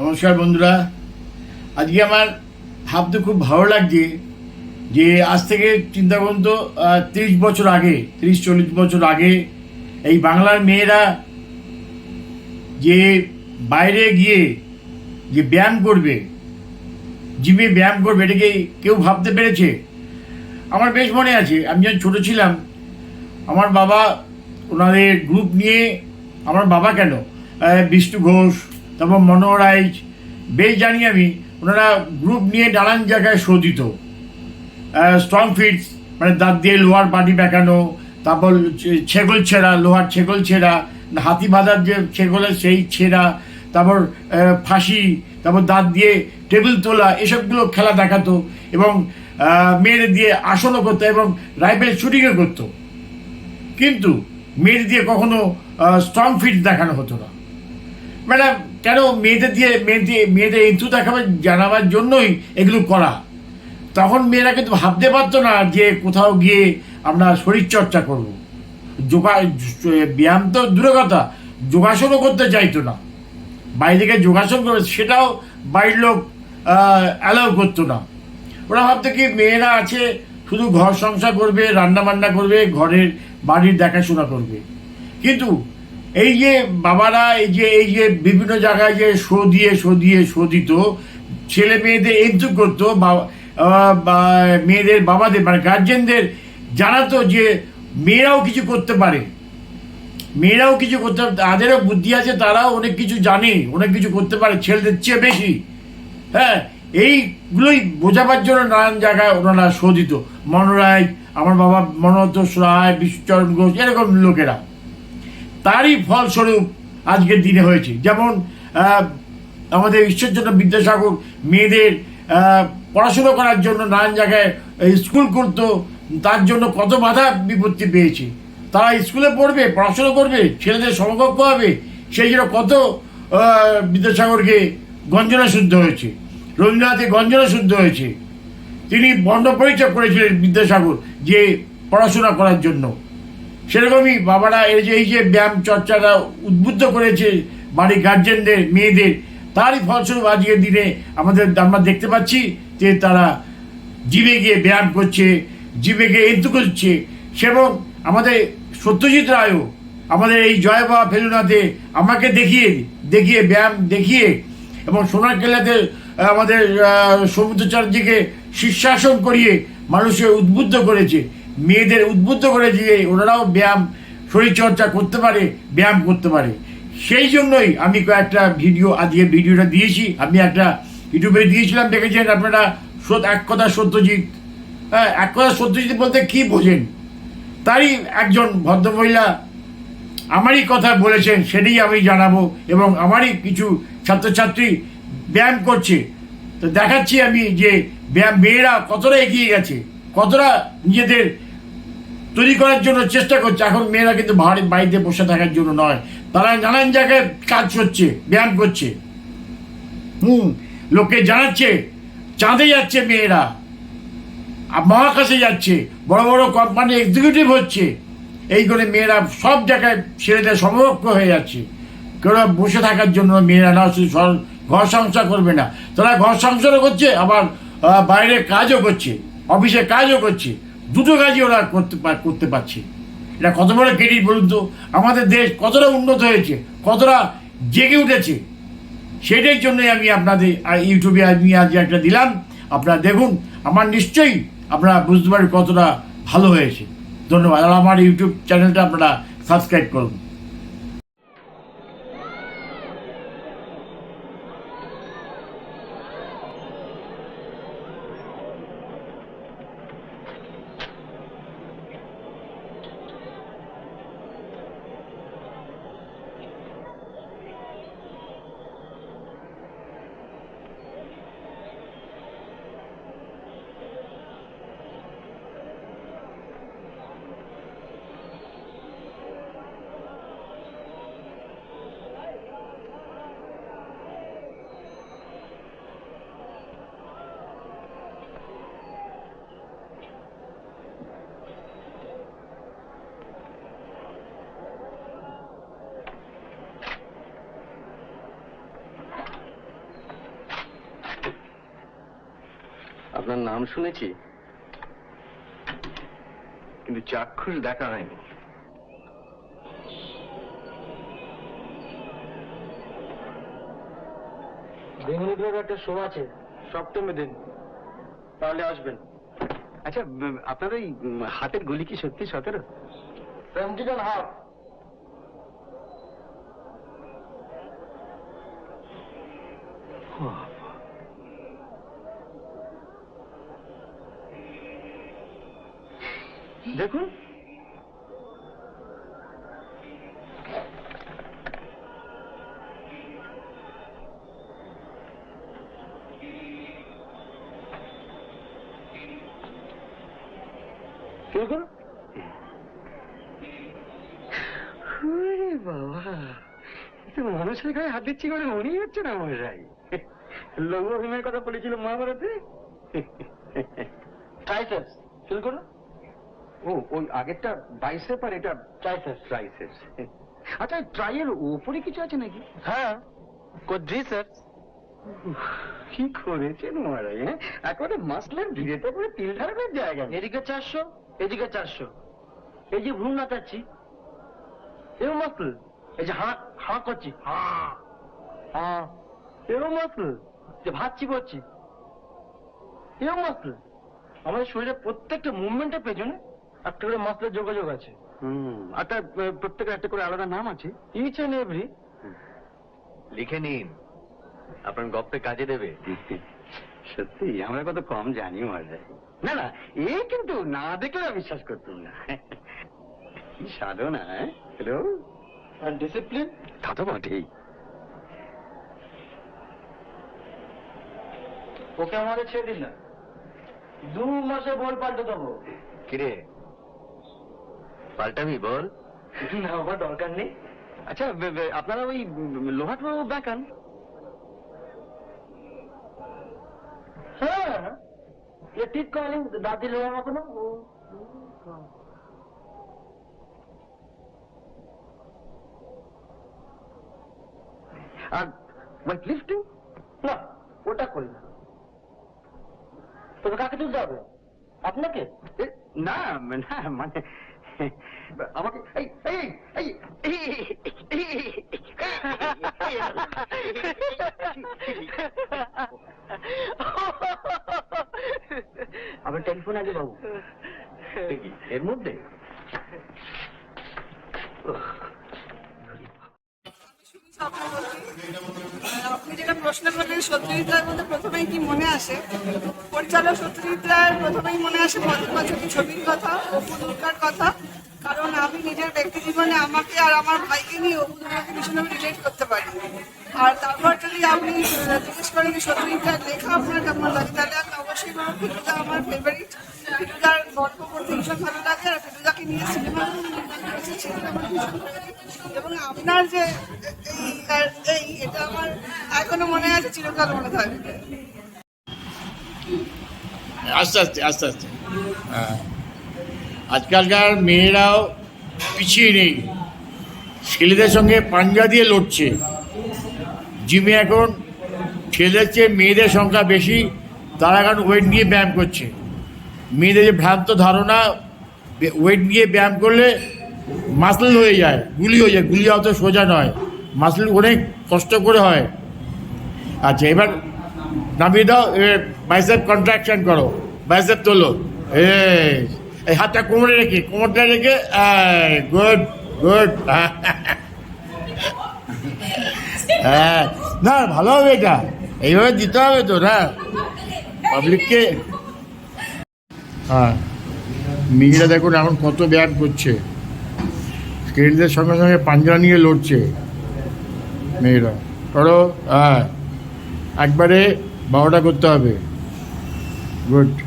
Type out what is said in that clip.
নমস্কার বন্ধুরা। আজকে আমার ভাবতে খুব ভালো লাগছে যে আজ থেকে চিন্তা করুন তো তিরিশ বছর আগে, তিরিশ চল্লিশ বছর আগে এই বাংলার মেয়েরা যে বাইরে গিয়ে যে ব্যায়াম করবে, জিমে ব্যায়াম করবে এটাকে কেউ ভাবতে পেরেছে? আমার বেশ মনে আছে, আমি যখন ছোটো ছিলাম, আমার বাবা ওনাদের গ্রুপ নিয়ে, আমার বাবা কেন? বিষ্ণু ঘোষ তারপর মনোরাইজ রাইজ বেশ জানি আমি ওনারা গ্রুপ নিয়ে নানান জায়গায় শো দিত। স্ট্রং ফিটস মানে দাঁত দিয়ে লোহার বাটি বেঁকানো তারপর ছেগল ছেঁড়া লোহার ছেগল ছেঁড়া হাতি বাঁধার যে ছেগলের সেই ছেঁড়া তারপর ফাঁসি তারপর দাঁত দিয়ে টেবিল তোলা এসবগুলো খেলা দেখাতো এবং আহ, মেয়েদের দিয়ে আসনও করতো এবং রাইফেল শুটিংও করতো। কিন্তু মেয়েদের দিয়ে কখনো স্ট্রং ফিট দেখানো হতো না। ম্যাডাম, কেন মেয়েদের দিয়ে, মেয়েদের মেয়েদের ইন্টু দেখাবার জানাবার জন্যই এগুলো করা? তখন মেয়েরা কিন্তু ভাবতে পারতো না যে কোথাও গিয়ে আমরা শরীরচর্চা করব। যোগা, ব্যায়াম তো দূরে কথা, যোগাসনও করতে চাইতো না। বাইরে থেকে যোগাসন করে সেটাও বাড়ির লোক অ্যালাউ করতো না। ওরা ভাবতো কি মেয়েরা আছে, শুধু ঘর সংসার করবে রান্না বান্না করবে, ঘরের বাড়ির দেখাশোনা করবে। কিন্তু এই যে বাবারা, এই যে এই যে বিভিন্ন জায়গায় যে শো দিয়ে শো দিয়ে, শো দিত, ছেলে মেয়েদের এন্টু করতো মেয়েদের বাবাদের মানে গার্জেনদের জানাতো যে মেয়েরাও কিছু করতে পারে, মেয়েরাও কিছু করতে পারে, তাদেরও বুদ্ধি আছে, তারাও অনেক কিছু জানে, অনেক কিছু করতে পারে, ছেলেদের চেয়ে বেশি। হ্যাঁ এইগুলোই বোঝাবার জন্য নানান জায়গায় ওনারা শোধিত মনোরায় আমার বাবা মনোতোষ রায় বিশ্বচরণ ঘোষ, এরকম লোকেরা। তারই ফলস্বরূপ আজকের দিনে হয়েছে। যেমন আমাদের ঈশ্বরচন্দ্র বিদ্যাসাগর মেয়েদের পড়াশুনো করার জন্য নানান জায়গায় স্কুল করতো, তার জন্য কত বাধা বিপত্তি পেয়েছে। তারা স্কুলে পড়বে, পড়াশুনো করবে, ছেলেদের সমকক্ষ হবে, সেই জন্য কত বিদ্যাসাগরকে গঞ্জনা শুদ্ধ হয়েছে রবীন্দ্রনাথের গঞ্জনা শুদ্ধ হয়েছে। তিনি বর্ণ পরিচয় করেছিলেন বিদ্যাসাগর যে পড়াশোনা করার জন্য। সেরকমই বাবারা এই যে এই যে ব্যায়াম চর্চাটা উদ্বুদ্ধ করেছে বাড়ির গার্জেনদের, মেয়েদের, তারই ফলস্বরূপ আজকের দিনে আমাদের, আমরা দেখতে পাচ্ছি যে তারা জিমে গিয়ে ব্যায়াম করছে, জিমে গিয়ে এন্তু করছে সেবং আমাদের সত্যজিৎ রায়ও আমাদের এই জয় বাবা ফেলুনাতে আমাকে দেখিয়ে দেখিয়ে ব্যায়াম দেখিয়ে এবং সোনার কেলাতে আমাদের চ্যাটার্জিকে শীর্ষাসন করিয়ে মানুষকে উদ্বুদ্ধ করেছে। মেয়েদের উদ্বুদ্ধ করে দিয়ে ওনারাও ব্যায়াম, শরীরচর্চা করতে পারে, ব্যায়াম করতে পারে। সেই জন্যই আমি কয়েকটা ভিডিও, আজকে ভিডিওটা দিয়েছি। আমি একটা ইউটিউবে দিয়েছিলাম, দেখেছেন আপনারা? সত- এক কথা সত্যজিৎ। হ্যাঁ এক কথা সত্যজিৎ বলতে কি বোঝেন? তারই একজন ভদ্রমহিলা আমারই কথা বলেছেন, সেটাই আমি জানাব এবং আমারই কিছু ছাত্রছাত্রী ব্যায়াম করছে। তো দেখাচ্ছি আমি যে ব্যায়াম, মেয়েরা কতটা এগিয়ে গেছে, কতটা নিজেদের তৈরি করার জন্য চেষ্টা করছে। এখন মেয়েরা কিন্তু বাড়ি বাড়িতে বসে থাকার জন্য নয়। তারা নানান জায়গায় কাজ করছে, ব্যায়াম করছে। হুম, লোকে জানাচ্ছে, চাঁদে যাচ্ছে মেয়েরা। মহাকাশে যাচ্ছে। বড় বড় কোম্পানি এক্সিকিউটিভ হচ্ছে। এই করে মেয়েরা সব জায়গায় ছেলেদের সমকক্ষ হয়ে যাচ্ছে। কেউ বসে থাকার জন্য মেয়েরা না, শুধু ঘর সংসার করবে না। তারা ঘর সংসারও করছে, আবার বাইরে কাজও করছে, অফিসে কাজও করছে। দুটো কাজই ওরা করতে করতে পারছে। এটা কত বড় ক্রেডিট বলুন তো? আমাদের দেশ কতটা উন্নত হয়েছে, কতটা জেগে উঠেছে, সেটাই জন্যই আমি আপনাদের ইউটিউবে আমি আজ একটা দিলাম। আপনারা দেখুন, আমার নিশ্চয়ই আপনারা বুঝতে পারেন কতটা ভালো হয়েছে। ধন্যবাদ। আর আমার ইউটিউব চ্যানেলটা আপনারা সাবস্ক্রাইব করুন। আপনার নাম শুনেছি। কিন্তু চাক্ষুষ দেখা হয়নি। একটা শো আছে সপ্তমী দিন। তাহলে আসবেন। আচ্ছা আপনার ওই হাতের গুলি কি সত্যি সতেরো? সেভেন্টিন হাফ দেখুন। বাবা। মানুষের গায়ে হাত দিচ্ছি করে মনেই হচ্ছে না মশাই লঘু অভিনয়ের কথা বলেছিল মহাভারতে। ট্রাইসেপস শুরু করুন। ও ওই আগেরটা বাইসেপ আর এটা ট্রাইসেপস আচ্ছা ট্রাইয়ের উপরে কিছু আছে নাকি? হ্যাঁ কোড্রিসেপস কি করেছেন মহারাজ হ্যাঁ? একেবারে মাসলের ভিড়েতে করে তিল ধারণের জায়গা এদিকে চারশো এদিকে চারশো। এই যে ভ্রূণ নাচাচ্ছি। এও মাসল এই যে হাঁ হাঁ করছি। হাঁ হাঁ। এও মাসল যে ভাত চিবোচ্ছি এও মাসল আমাদের শরীরের প্রত্যেকটা মুভমেন্টের পেছনে একটা করে মাসলের যোগাযোগ আছে। হুম আর তার প্রত্যেকের একটা করে আলাদা নাম আছে। ইচ অ্যান্ড এভরি লিখে নিন। আপনার গপ্পে কাজে দেবে। সত্যি আমরা কত কম জানি মহারাজ না না এ কিন্তু না দেখলে বিশ্বাস করতাম না। কি সাধনা হ্যালো অ্যান্ড ডিসিপ্লিন তা তো বটেই। ওকে আমাদের ছেড়ে দিন না। দু মাসে বল পাল্টে দেবো। কিরে? পাল্টাবি বল। না আমার দরকার নেই। আচ্ছা বে- বে- আপনারা ওই লোহাট দেখান। হ্যাঁ এ ঠিক করেন দাদি লোক মতো না? আর ওয়েট লিফটিং না ওটা করি না। তবে কাকে তুলতে হবে? আপনাকে? না না মানে আমাকে এই এই এই আমার টেলিফোন আছে বাবু। এর মধ্যে? আপনি যেটা প্রশ্ন করলেন সত্যজিৎ রায়ের মধ্যে প্রথমেই কি মনে আসে? পরিচালক সত্যজিৎ রায়ের প্রথমেই মনে আসে পদ্মাবতী ছবির কথা, অপু দুর্গার কথা। কারণ আমি নিজের ব্যক্তি জীবনে আমাকে আর আমার ভাইকে নিয়ে অপু দুর্গাকে ভীষণভাবে রিলেট করতে পারি। আর তারপর যদি আপনি জিজ্ঞেস করেন যে সত্যজিৎ রায়ের লেখা আপনার কেমন লাগে, তাহলে আমি অবশ্যই বলব ফিটুদা আমার ফেভারিট ফিটুদার গল্প আস্তে আস্তে আস্তে আস্তে। হ্যাঁ। আজকালকার মেয়েরাও পিছিয়ে নেই। ছেলেদের সঙ্গে পাঞ্জা দিয়ে লড়ছে। জিমে এখন ছেলেদের চেয়ে মেয়েদের সংখ্যা বেশি, তারা এখন ওয়েট নিয়ে ব্যায়াম করছে। মেয়েদের যে ভ্রান্ত ধারণা ওয়েট নিয়ে ব্যায়াম করলে মাসল হয়ে যায়, গুলি হয়ে যায়। গুলি অত সোজা নয়। মাসল অনেক কষ্ট করে হয়। আচ্ছা এবার নামিয়ে দাও বাইসেপ কন্ট্রাকশন করো। বাইসেপ তোলো। এই হাতটা কোমরে রেখে, কোমরটা রেখে গুড গুড হ্যাঁ না, ভালো হবে এটা। এইভাবে দিতে হবে তো, না? পাবলিককে হ্যাঁ। মেয়েরা দেখুন এখন কত ব্যায়াম করছে। স্ক্রিনদের সঙ্গে সঙ্গে পাঞ্জা নিয়ে লড়ছে। মেয়েরা। করো হ্যাঁ। একবারে বারোটা করতে হবে। গুড।